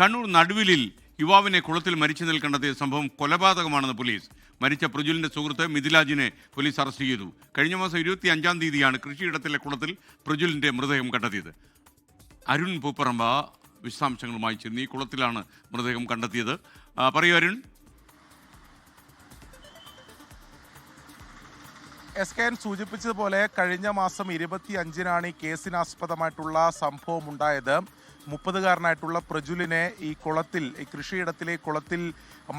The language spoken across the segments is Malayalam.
കണ്ണൂർ നടുവിലിൽ യുവാവിനെ കുളത്തിൽ മരിച്ചു നിൽ കണ്ടെത്തിയ സംഭവം കൊലപാതകമാണെന്ന് പോലീസ്. മരിച്ച പ്രജുലിന്റെ സുഹൃത്ത് മിഥിലാജിനെ പോലീസ് അറസ്റ്റ് ചെയ്തു. കഴിഞ്ഞ മാസം ഇരുപത്തി അഞ്ചാം തീയതിയാണ് കൃഷിയിടത്തിലെ കുളത്തിൽ പ്രജുലിന്റെ മൃതദേഹം കണ്ടെത്തിയത്. അരുൺ പൂപ്പറമ്പ വിശദാംശങ്ങളുമായി ചെന്ന് ഈ കുളത്തിലാണ് മൃതദേഹം കണ്ടെത്തിയത്. പറയൂ അരുൺ. എസ് കെ എൻ സൂചിപ്പിച്ചതുപോലെ കഴിഞ്ഞ മാസം ഇരുപത്തി അഞ്ചിനാണ് ഈ കേസിനാസ്പദമായിട്ടുള്ള സംഭവം ഉണ്ടായത് മുപ്പതുകാരനായിട്ടുള്ള പ്രജുലിനെ ഈ കുളത്തിൽ ഈ കൃഷിയിടത്തിലെ കുളത്തിൽ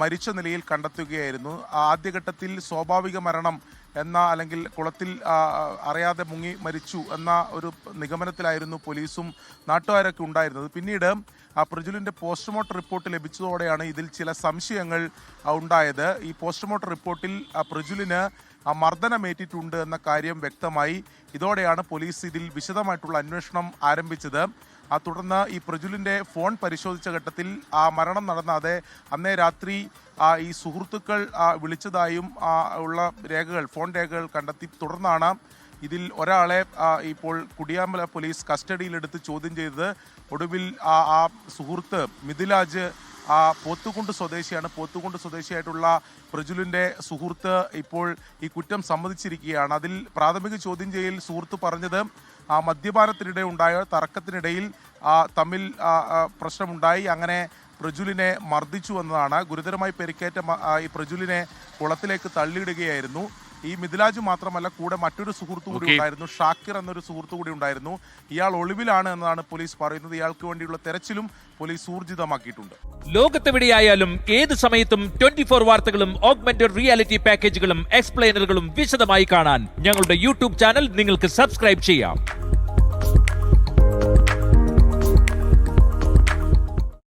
മരിച്ച നിലയിൽ കണ്ടെത്തുകയായിരുന്നു. ആദ്യഘട്ടത്തിൽ സ്വാഭാവിക മരണം എന്ന അല്ലെങ്കിൽ കുളത്തിൽ അറിയാതെ മുങ്ങി മരിച്ചു എന്ന ഒരു നിഗമനത്തിലായിരുന്നു പോലീസും നാട്ടുകാരൊക്കെ ഉണ്ടായിരുന്നത്. പിന്നീട് ആ പ്രജുലിന്റെ പോസ്റ്റ്മോർട്ടം റിപ്പോർട്ട് ലഭിച്ചതോടെയാണ് ഇതിൽ ചില സംശയങ്ങൾ ഉണ്ടായത്. ഈ പോസ്റ്റ്മോർട്ടം റിപ്പോർട്ടിൽ ആ പ്രജുലിന് ആ മർദ്ദനമേറ്റിട്ടുണ്ട് എന്ന കാര്യം വ്യക്തമായി. ഇതോടെയാണ് പോലീസ് ഇതിൽ വിശദമായിട്ടുള്ള അന്വേഷണം ആരംഭിച്ചത്. ആ തുടർന്ന് ഈ പ്രജുലിന്റെ ഫോൺ പരിശോധിച്ച ഘട്ടത്തിൽ ആ മരണം നടന്ന അതേ അന്നേ രാത്രി ഈ സുഹൃത്തുക്കൾ വിളിച്ചതായും ഉള്ള രേഖകൾ ഫോൺ രേഖകൾ കണ്ടെത്തി. തുടർന്നാണ് ഇതിൽ ഒരാളെ ഇപ്പോൾ കുടിയാമല പോലീസ് കസ്റ്റഡിയിലെടുത്ത് ചോദ്യം ചെയ്തത്. ഒടുവിൽ ആ സുഹൃത്ത് മിഥിലാജ് പോത്തുകുണ്ട് സ്വദേശിയാണ്. പോത്തുകുണ്ട് സ്വദേശിയായിട്ടുള്ള പ്രജുലിന്റെ സുഹൃത്ത് ഇപ്പോൾ ഈ കുറ്റം സമ്മതിച്ചിരിക്കുകയാണ്. അതിൽ പ്രാഥമിക ചോദ്യം ചെയ്യൽ സുഹൃത്ത് പറഞ്ഞത് ആ മദ്യപാനത്തിനിടെ ഉണ്ടായ തർക്കത്തിനിടയിൽ തമ്മിൽ പ്രശ്നമുണ്ടായി. അങ്ങനെ പ്രജുലിനെ മർദ്ദിച്ചു എന്നതാണ്. ഗുരുതരമായി പരിക്കേറ്റ ഈ പ്രജുലിനെ കുളത്തിലേക്ക് തള്ളിയിടുകയായിരുന്നു. ഈ മിഥിലാജ് മാത്രമല്ല കൂടെ മറ്റൊരു സുഹൃത്തു കൂടി ഉണ്ടായിരുന്നു. ഷാക്കിർ എന്നൊരു സുഹൃത്തു കൂടി ഉണ്ടായിരുന്നു. ഇയാൾ ഒളിവിലാണ് എന്നാണ് പോലീസ് പറയുന്നത്. ഇയാൾക്ക് വേണ്ടിയുള്ള തെരച്ചിലും പോലീസ് ഊർജിതമാക്കിയിട്ടുണ്ട്. ലോകത്തെവിടെയായാലും ഏത് സമയത്തും ട്വന്റി ഫോർ വാർത്തകളും ഓഗ്മെന്റഡ് റിയാലിറ്റി പാക്കേജുകളും എക്സ്പ്ലെയിനറുകളും വിശദമായി കാണാൻ ഞങ്ങളുടെ യൂട്യൂബ് ചാനൽ നിങ്ങൾക്ക് സബ്സ്ക്രൈബ് ചെയ്യാം.